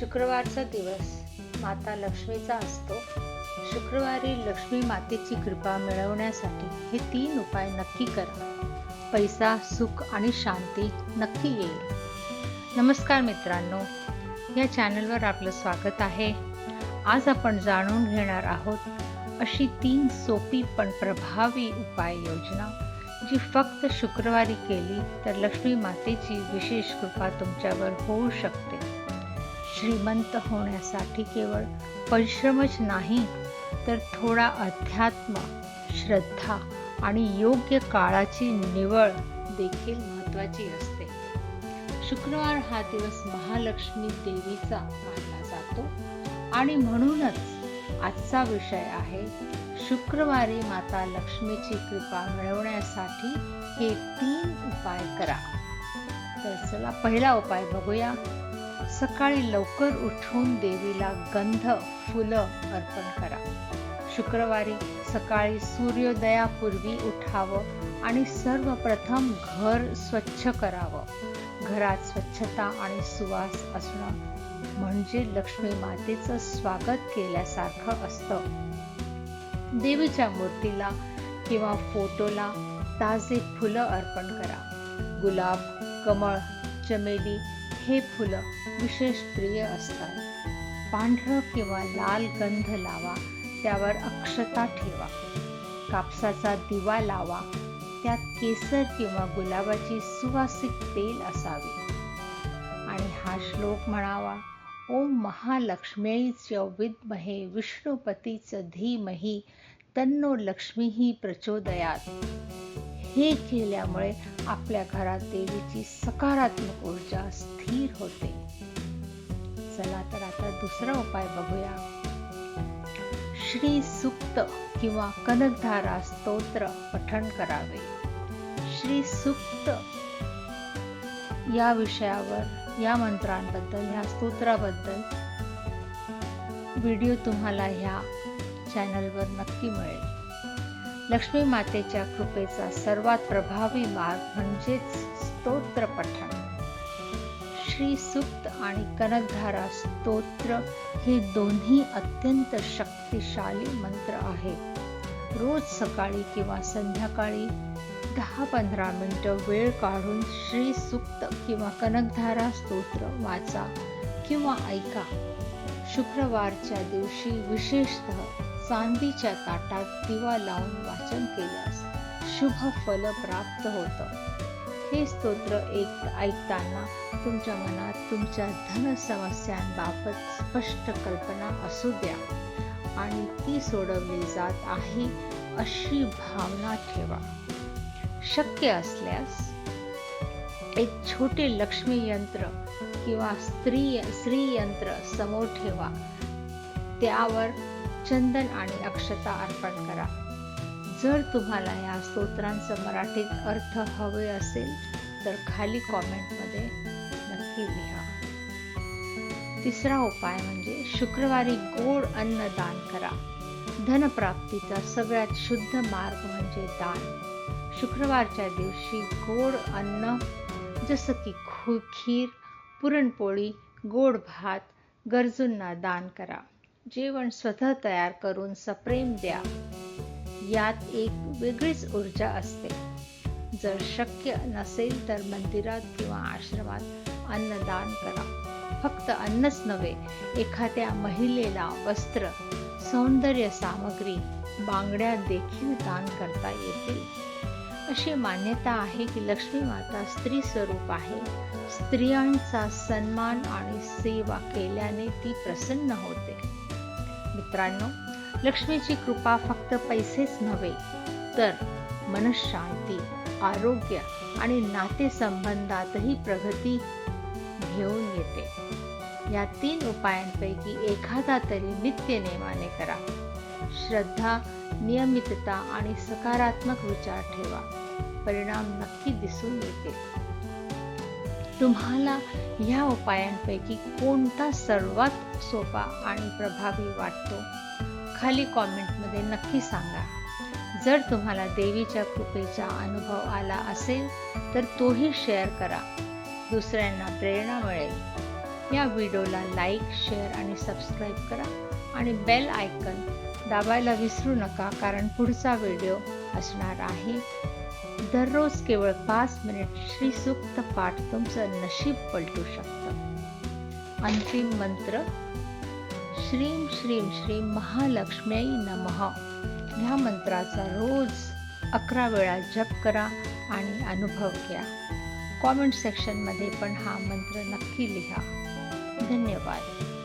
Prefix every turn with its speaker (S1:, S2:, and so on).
S1: शुक्रवारचा दिवस माता लक्ष्मीचा असतो. शुक्रवारी लक्ष्मी मातेची कृपा मिळवण्यासाठी हे तीन उपाय नक्की करा. पैसा सुख आणि शांती नक्की येईल. नमस्कार मित्रांनो या चॅनलवर आपलं स्वागत आहे. आज आपण जाणून घेणार आहोत अशी तीन सोपी पण प्रभावी उपाययोजना जी फक्त शुक्रवारी केली तर लक्ष्मी मातेची विशेष कृपा तुमच्यावर होऊ शकते. श्रीमंत होण्यासाठी केवळ परिश्रमच नाही तर थोडा अध्यात्म श्रद्धा आणि योग्य काळाची निवड देखील महत्त्वाची असते. शुक्रवार हा दिवस महालक्ष्मी देवीचा मानला जातो आणि म्हणूनच आजचा विषय आहे शुक्रवारी माता लक्ष्मीची कृपा मिळवण्यासाठी हे तीन उपाय करा. तर चला पहिला उपाय बघूया. सकाळी लवकर उठून देवीला गंध फुलं अर्पण करा. शुक्रवारी सकाळी सूर्योदयापूर्वी उठावं आणि सर्वप्रथम घर स्वच्छ करावं. घरात स्वच्छता आणि सुवास असणं म्हणजे लक्ष्मी मातेचं स्वागत केल्यासारखं असतं. देवीच्या मूर्तीला किंवा फोटोला ताजे फुलं अर्पण करा. गुलाब कमळ चमेली हे फुलं विशेष प्रिय असतात. पांढरं किंवा लाल गंध लावा त्यावर अक्षता ठेवा. कापसाचा दिवा लावा त्यात केसर किंवा गुलाबाची सुवासिक तेल असावे. आणि हा श्लोक म्हणावा ओम महालक्ष्मीच विद्महे विष्णुपतीच धीमही तन्नो लक्ष्मीही प्रचोदयात. हे केल्यामुळे आपल्या घरात देवीची सकारात्मक ऊर्जा स्थिर होते. चला तर आता दुसरा उपाय बघूया. श्री सुक्त किंवा कनकधारा स्तोत्र पठण करावे. श्री सुक्त या विषयावर या मंत्रांबद्दल ह्या स्तोत्राबद्दल व्हिडिओ तुम्हाला ह्या चॅनलवर नक्की मिळेल. लक्ष्मी मातेच्या कृपेचा सर्वात प्रभावी मार्ग म्हणजेच स्तोत्र पठण. श्री सुक्त आणि कनकधारा स्तोत्र हे दोन्ही अत्यंत शक्तिशाली मंत्र आहेत रोज सकाळी किंवा संध्याकाळी दहा पंधरा मिनटं वेळ काढून श्री सुक्त किंवा कनकधारा स्तोत्र वाचा किंवा ऐका. शुक्रवारच्या दिवशी विशेषतः चांदीच्या ताटात दिवा लावून वाचन केल्यास शुभ फल प्राप्त होतं. हे स्तोत्र एक ऐकताना तुमच्या मनात तुमच्या धन समस्यांबाबत स्पष्ट कल्पना असू द्या आणि ती सोडवली जात आहे अशी भावना ठेवा. शक्य असल्यास एक छोटे लक्ष्मी यंत्र किंवा स्त्री स्त्रीयंत्र समोर ठेवा. त्यावर चंदन आणि अक्षता अर्पण करा. जर तुम्हाला या स्तोत्रांचं मराठीत अर्थ हवे असेल तर खाली कॉमेंटमध्ये नक्की लिहा. तिसरा उपाय म्हणजे शुक्रवारी गोड अन्न दान करा. धनप्राप्तीचा सगळ्यात शुद्ध मार्ग म्हणजे दान. शुक्रवारच्या दिवशी गोड अन्न जसं की खू खीर पुरणपोळी गोड भात गरजूंना दान करा. जेवण स्वतः तयार करून सप्रेम द्या. यात एक वेगळीच ऊर्जा असते. जर शक्य नसेल तर मंदिरात किंवा आश्रमात अन्नदान करा. फक्त अन्नच नव्हे एखाद्या महिलेला वस्त्र सौंदर्य सामग्री बांगड्या देखील दान करता येतील. अशी मान्यता आहे की लक्ष्मी माता स्त्री स्वरूप आहे. स्त्रियांचा सन्मान आणि सेवा केल्याने ती प्रसन्न होते. मित्रांनो लक्ष्मीची कृपा फक्त पैसेच नव्हे तर मनशांती आरोग्य आणि नातेसंबंधातही प्रगती घेऊन येते. या तीन उपायांपैकी एखादा तरी नित्य नेमाने करा. श्रद्धा नियमितता आणि सकारात्मक विचार ठेवा. परिणाम नक्की दिसून येते तुम्हाला या उपायांपैकी कोणता सर्वात सोपा आणि प्रभावी वाटतो? खाली कॉमेंटमध्ये नक्की सांगा. जर तुम्हाला देवीच्या कृपेचा अनुभव आला असेल तर तोही शेअर करा. दुसऱ्यांना प्रेरणा मिळेल. या व्हिडिओला लाईक शेअर आणि सबस्क्राईब करा आणि बेल आयकन दाबायला विसरू नका कारण पुढचा व्हिडिओ असणार आहे. दररोज केवळ पाच मिनिट श्रीसूक्त पाठ तुमचं नशीब पलटू शकतं. अंतिम मंत्र श्रीम श्रीम श्री महालक्ष्मी नमः. ह्या मंत्राचा रोज अकरा वेळा जप करा आणि अनुभव घ्या. कॉमेंट सेक्शनमध्ये पण हा मंत्र नक्की लिहा. धन्यवाद.